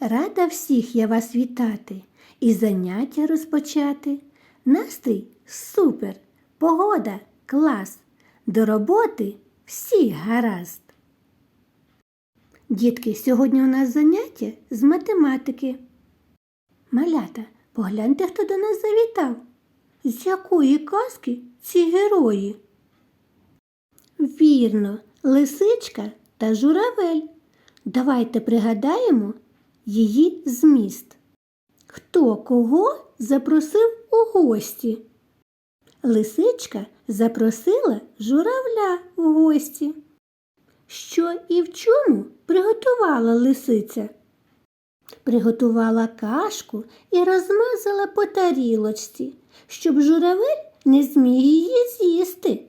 рада всіх я вас вітати і заняття розпочати. Настрій супер, погода клас, до роботи всі гаразд. Дітки, сьогодні у нас заняття з математики. Малята, погляньте, хто до нас завітав. З якої казки ці герої? Вірно, лисичка та журавель. Давайте пригадаємо її зміст. Хто кого запросив у гості? Лисичка запросила журавля в гості. Що і в чому приготувала лисиця? Приготувала кашку і розмазала по тарілочці, щоб журавель не зміг її з'їсти.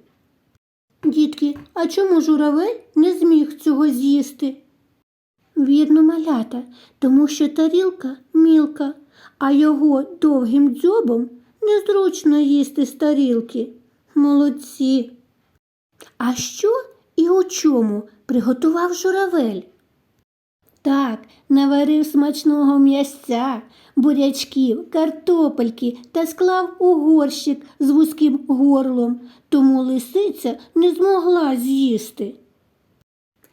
Дітки, а чому журавель не зміг цього з'їсти? Вірно, малята, тому що тарілка мілка, а його довгим дзьобом незручно їсти з тарілки. Молодці. А що і у чому приготував журавель? Так, наварив смачного м'ясця, бурячків, картопельки та склав у горщик з вузьким горлом, тому лисиця не змогла з'їсти.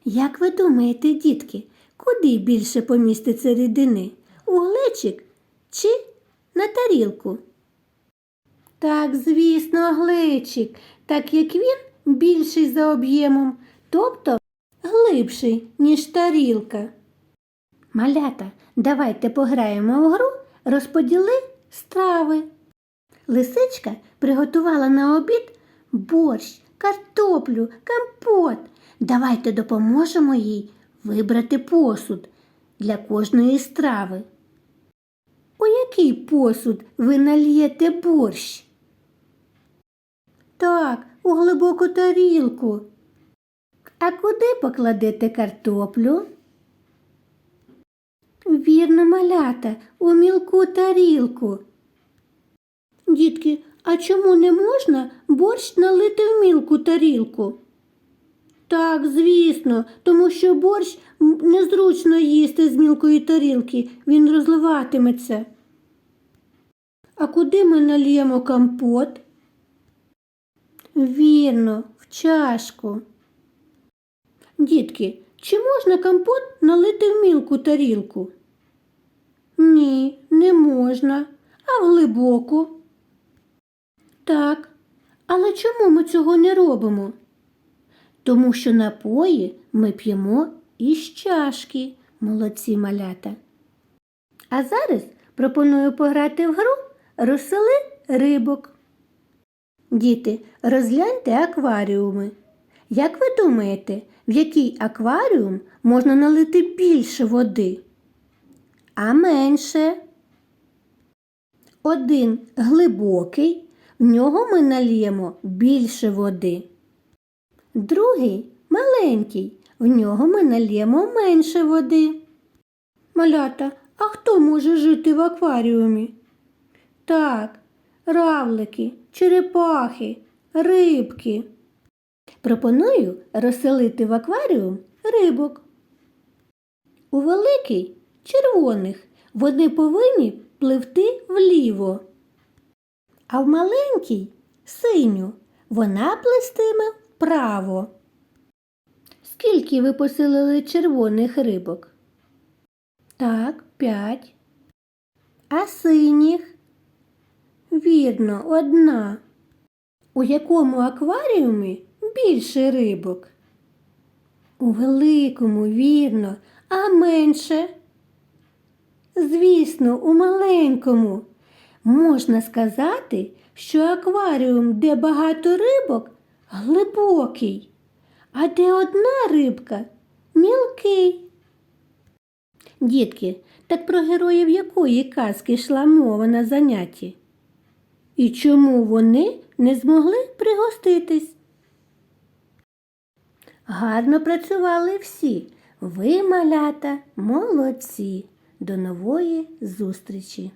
Як ви думаєте, дітки, куди більше поміститься рідини? У глечик чи на тарілку? Так, звісно, глечик, так як він більший за об'ємом, тобто глибший, ніж тарілка. Малята, давайте пограємо в гру, розподіли страви. Лисичка приготувала на обід борщ, картоплю, компот. Давайте допоможемо їй вибрати посуд для кожної страви. У який посуд ви нальєте борщ? Так, у глибоку тарілку. А куди покладете картоплю? Вірно, малята, у мілку тарілку. Дітки, а чому не можна борщ налити в мілку тарілку? Так, звісно, тому що борщ незручно їсти з мілкої тарілки, він розливатиметься. А куди ми нальємо компот? Вірно, в чашку. Дітки, чи можна компот налити в мілку тарілку? Ні, не можна. А в глибоку? Так. Але чому ми цього не робимо? Тому що напої ми п'ємо із чашки, молодці малята. А зараз пропоную пограти в гру розсели рибок. Діти, розгляньте акваріуми. Як ви думаєте, в який акваріум можна налити більше води? А менше? Один глибокий, в нього ми наліємо більше води. Другий маленький, в нього ми наліємо менше води. Малята, а хто може жити в акваріумі? Так, равлики, черепахи, рибки. Пропоную розселити в акваріум рибок. У великий червоних вони повинні пливти вліво, а в маленький синю вона плестиме вправо. Скільки ви поселили червоних рибок? Так, п'ять. А синіх? Вірно, одна. У якому акваріумі більше рибок? У великому, вірно, а менше? Звісно, у маленькому. Можна сказати, що акваріум, де багато рибок, глибокий, а де одна рибка мілкий. Дітки, так про героїв якої казки йшла мова на занятті? І чому вони не змогли пригоститись? Гарно працювали всі. Ви, малята, молодці. До нової зустрічі!